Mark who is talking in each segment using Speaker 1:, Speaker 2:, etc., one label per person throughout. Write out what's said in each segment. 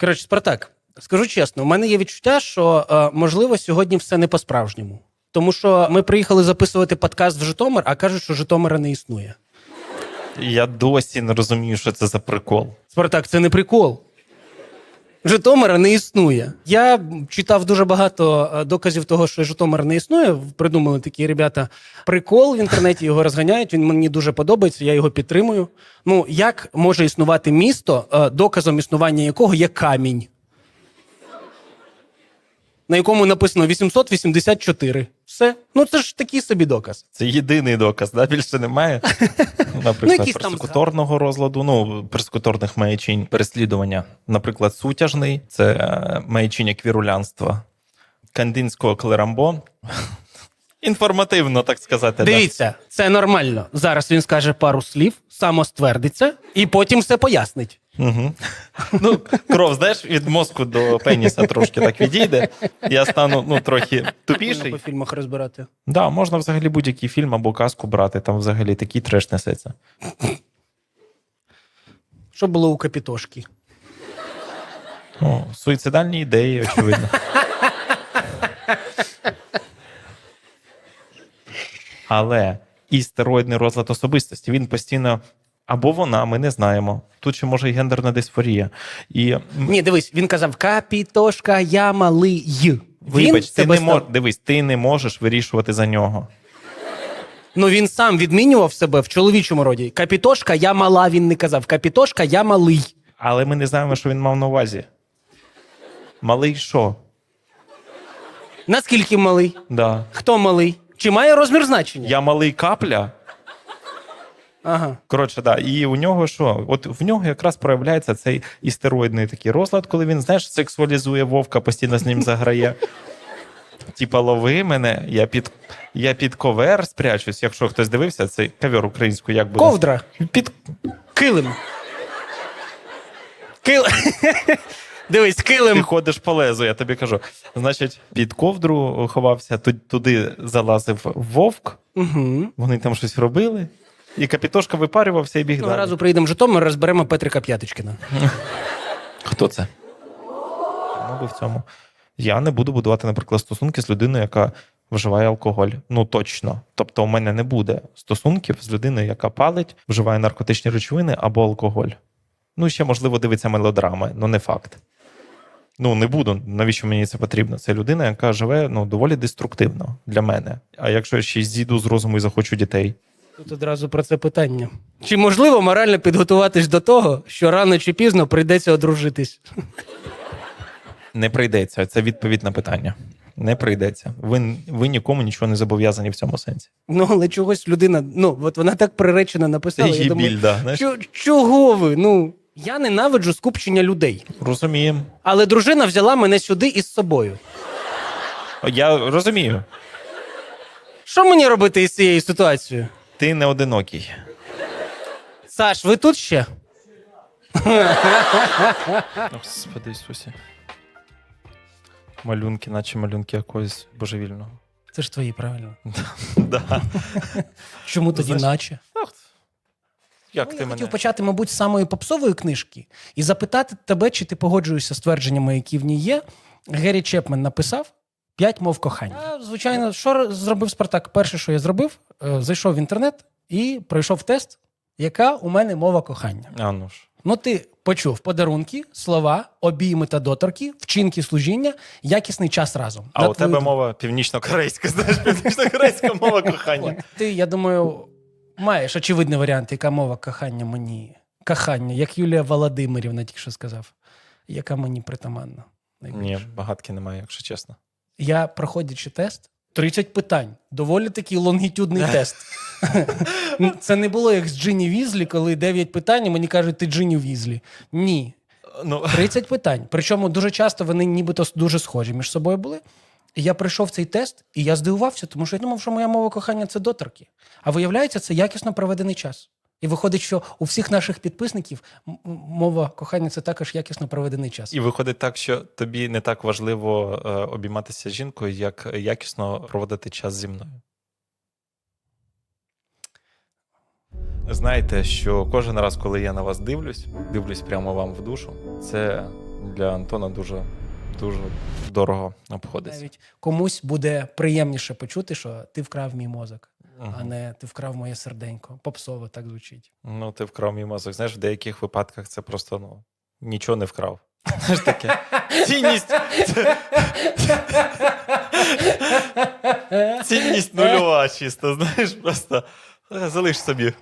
Speaker 1: Коротше, Спартак, скажу чесно, у мене є відчуття, що е, можливо сьогодні все не по-справжньому. Тому що ми приїхали записувати подкаст в Житомир, а кажуть, що Житомира не існує.
Speaker 2: Я досі не розумію, що це за прикол.
Speaker 1: Спартак, це не прикол. Житомира не існує. Я читав дуже багато е, доказів того, що Житомир не існує. Придумали такі ребята прикол в інтернеті, його розганяють. Він мені дуже подобається, я його підтримую. Ну, як може існувати місто, е, доказом існування якого є камінь, на якому написано 884. Все. Ну це ж такий собі доказ.
Speaker 2: Це єдиний доказ, да? більше немає. Наприклад,
Speaker 1: якісь там
Speaker 2: персекуторного розладу, ну, персекуторних маячінь, переслідування. Наприклад, сутяжний це маячіння квірулянства, кандинського клерамбо. Інформативно, так сказати. да.
Speaker 1: Дивіться, це нормально. Зараз він скаже пару слів, самоствердиться, і потім все пояснить.
Speaker 2: Угу. Ну, кров, знаєш, від мозку до пеніса трошки так відійде. Я стану ну, трохи
Speaker 1: Можна по фільмах розбирати.
Speaker 2: Да, можна взагалі будь-який фільм або казку брати, там взагалі такий треш несеться.
Speaker 1: Що було у Капітошки?
Speaker 2: Ну, суїцидальні ідеї, очевидно. Але і стероїдний розлад особистості він постійно. Або вона, ми не знаємо. Тут ще може і гендерна дисфорія. І
Speaker 1: Ні, дивись, він казав Капітошка, я малий.
Speaker 2: вибач, ти не мож, дивись, ти не можеш вирішувати за нього.
Speaker 1: Ну він сам відмінював себе в чоловічому роді. Капітошка, я мала, він не казав. Капітошка, я малий.
Speaker 2: Але ми не знаємо, що він мав на увазі. Малий що?
Speaker 1: Наскільки малий?
Speaker 2: Да.
Speaker 1: Хто малий? Чи має розмір значення?
Speaker 2: Я малий капля.
Speaker 1: Ага.
Speaker 2: Коротше, да. І у нього що? От в нього якраз проявляється цей істероїдний такий розлад, коли він, знаєш, сексуалізує вовка, постійно з ним заграє. Типа, лови мене, я під, я під ковер спрячусь. Якщо хтось дивився, цей ковер українською як буде?
Speaker 1: Ковдра.
Speaker 2: Під...
Speaker 1: Килим. Кил... Дивись,
Speaker 2: Ти
Speaker 1: килим.
Speaker 2: ходиш по лезу, я тобі кажу. Значить, під ковдру ховався, туди залазив вовк,
Speaker 1: Угу.
Speaker 2: вони там щось робили, і капітошка випарювався і біг
Speaker 1: Одного
Speaker 2: далі.
Speaker 1: разу приїдемо в Житомир, розберемо Петрика П'ятичкіна.
Speaker 2: Хто це? Мабуть, в цьому. Я не буду будувати, наприклад, стосунки з людиною, яка вживає алкоголь. Ну точно. Тобто, у мене не буде стосунків з людиною, яка палить, вживає наркотичні речовини або алкоголь. Ну, ще, можливо, дивиться мелодрами, ну не факт. Ну, не буду. Навіщо мені це потрібно? Це людина, яка живе ну, доволі деструктивно для мене. А якщо я ще й зійду з розуму і захочу дітей,
Speaker 1: Тут одразу про це питання. Чи можливо морально підготуватись до того, що рано чи пізно прийдеться одружитись?
Speaker 2: не прийдеться. Це відповідь на питання. Не прийдеться. Ви, ви нікому нічого не зобов'язані в цьому сенсі.
Speaker 1: Ну, але чогось людина, ну, от вона так приречено написала.
Speaker 2: Це
Speaker 1: я думаю,
Speaker 2: біль, да, знаєш?
Speaker 1: Чого ви? Ну, я ненавиджу скупчення людей.
Speaker 2: Розуміємо.
Speaker 1: Але дружина взяла мене сюди із собою.
Speaker 2: Я розумію.
Speaker 1: Що мені робити із цією ситуацією?
Speaker 2: Ти не одинокий.
Speaker 1: Саш, ви тут ще?
Speaker 2: Господи Ісусі. Малюнки, наче малюнки якогось божевільного.
Speaker 1: Це ж твої, правильно.
Speaker 2: Да.
Speaker 1: Чому тоді
Speaker 2: Знаєш,
Speaker 1: наче?
Speaker 2: Як
Speaker 1: Ну,
Speaker 2: ти
Speaker 1: я
Speaker 2: мене?
Speaker 1: хотів почати, мабуть, з самої попсової книжки і запитати тебе, чи ти погоджуєшся з твердженнями, які в ній є. Геррі Чепмен написав п'ять мов кохання. Я, звичайно, що зробив Спартак? Перше, що я зробив, е, зайшов в інтернет і пройшов тест, яка у мене мова кохання.
Speaker 2: А ну ж.
Speaker 1: Ну, ти почув подарунки, слова, обійми та доторки, вчинки служіння, якісний час разом.
Speaker 2: А
Speaker 1: На
Speaker 2: у тебе
Speaker 1: твою
Speaker 2: мова північно-корейська, знаєш, північно-корейська мова кохання.
Speaker 1: Ти, я думаю, маєш очевидний варіант, яка мова кохання мені. Кохання, як Юлія Володимирівна тільки що сказав, яка мені притаманна.
Speaker 2: Ні, багатки немає, якщо чесно.
Speaker 1: Я, проходячи тест, 30 питань. Доволі такий лонгітюдний тест. Це не було як з Джині Візлі, коли 9 питань, і мені кажуть, ти Джині Візлі. Ні.
Speaker 2: Ну,
Speaker 1: 30 питань. Причому дуже часто вони нібито дуже схожі між собою були. Я пройшов цей тест, і я здивувався, тому що я думав, що моя мова кохання це доторки. А виявляється, це якісно проведений час. І виходить, що у всіх наших підписників мова кохання це також якісно проведений час.
Speaker 2: І виходить так, що тобі не так важливо е, обійматися жінкою, як якісно проводити час зі мною. Знаєте, що кожен раз, коли я на вас дивлюсь, дивлюсь прямо вам в душу, це для Антона дуже, дуже дорого обходиться.
Speaker 1: Навіть комусь буде приємніше почути, що ти вкрав мій мозок,
Speaker 2: Мгм.
Speaker 1: а не ти вкрав моє серденько. Попсово так звучить.
Speaker 2: Ну, ти вкрав мій мозок. Знаєш, в деяких випадках це просто ну, нічого не вкрав. Знаєш таке. Цінність. Цінність нульова, чисто, знаєш, просто залиш собі.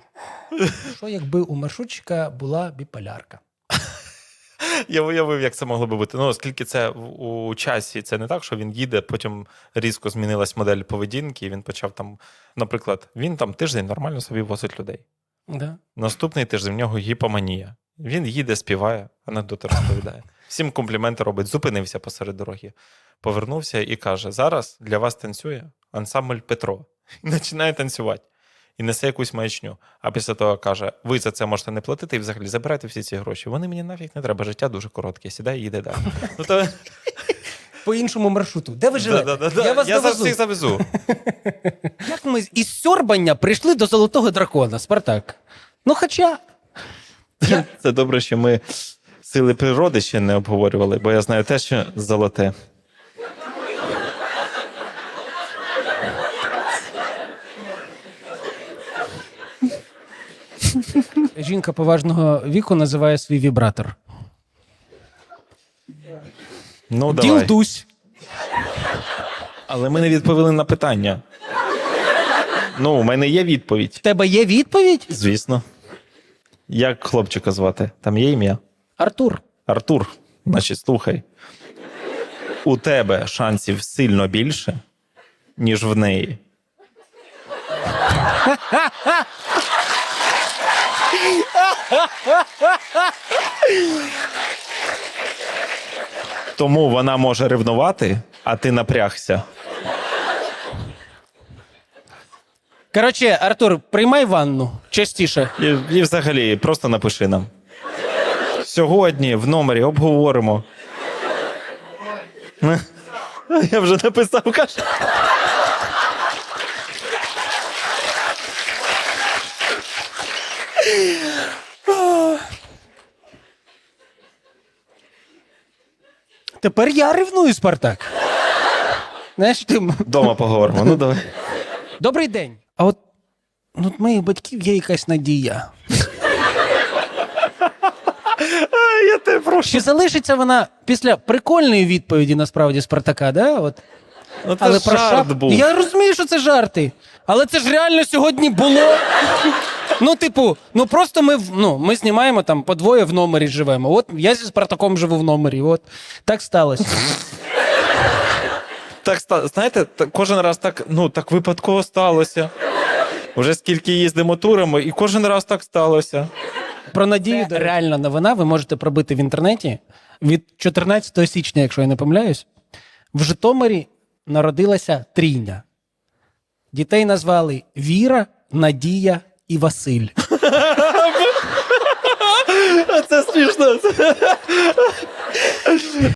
Speaker 1: Що якби у маршрутчика була біполярка?
Speaker 2: Я уявив, як це могло би бути. Ну, оскільки це у часі, це не так, що він їде, потім різко змінилась модель поведінки, і він почав там, наприклад, він там тиждень нормально собі возить людей.
Speaker 1: Да?
Speaker 2: Наступний тиждень в нього гіпоманія. Він їде, співає, анекдоти розповідає. Всім компліменти робить, зупинився посеред дороги. Повернувся і каже: зараз для вас танцює ансамбль Петро. І починає танцювати. І несе якусь маячню. А після того каже: ви за це можете не платити і взагалі забирайте всі ці гроші. Вони мені нафіг не треба, життя дуже коротке. Сідай і їде далі. Ну, то...
Speaker 1: По іншому маршруту. Де ви живете?
Speaker 2: Да-да-да-да.
Speaker 1: Я вас
Speaker 2: Я за всіх завезу.
Speaker 1: Як ми із сьорбання прийшли до золотого дракона, Спартак? Ну, хоча.
Speaker 2: Це добре, що ми сили природи ще не обговорювали, бо я знаю те, що золоте.
Speaker 1: Жінка поважного віку називає свій вібратор.
Speaker 2: Ну, давай.
Speaker 1: Ділдусь.
Speaker 2: Але ми не відповіли на питання. Ну, у мене є відповідь.
Speaker 1: В тебе є відповідь?
Speaker 2: Звісно. Як хлопчика звати? Там є ім'я?
Speaker 1: Артур.
Speaker 2: Артур. Значить, слухай. У тебе шансів сильно більше, ніж в неї. Тому вона може ревнувати, а ти напрягся.
Speaker 1: Коротше, Артур, приймай ванну частіше.
Speaker 2: І, і взагалі, просто напиши нам. Сьогодні в номері обговоримо. Я вже написав, каже.
Speaker 1: Тепер я ревную, Спартак. Знаєш, ти...
Speaker 2: Дома поговоримо. Ну давай.
Speaker 1: Добрий день. А от, ну, от моїх батьків є якась надія.
Speaker 2: Я тебе прошу.
Speaker 1: Чи залишиться вона після прикольної відповіді насправді Спартака, да? От.
Speaker 2: Ну, це
Speaker 1: Але про
Speaker 2: жарт
Speaker 1: шап-
Speaker 2: був.
Speaker 1: Я розумію, що це жарти. Але це ж реально сьогодні було. Ну, типу, ну просто ми в- ну, ми знімаємо там по двоє в номері живемо. От я зі Спартаком живу в номері. От так сталося.
Speaker 2: Так ста- знаєте, кожен раз так, ну, так випадково сталося. Уже скільки їздимо турами, і кожен раз так сталося.
Speaker 1: Про надію реальна новина ви можете пробити в інтернеті від 14 січня, якщо я не помиляюсь, в Житомирі народилася трійня. Дітей назвали Віра, Надія і Василь.
Speaker 2: Це смішно.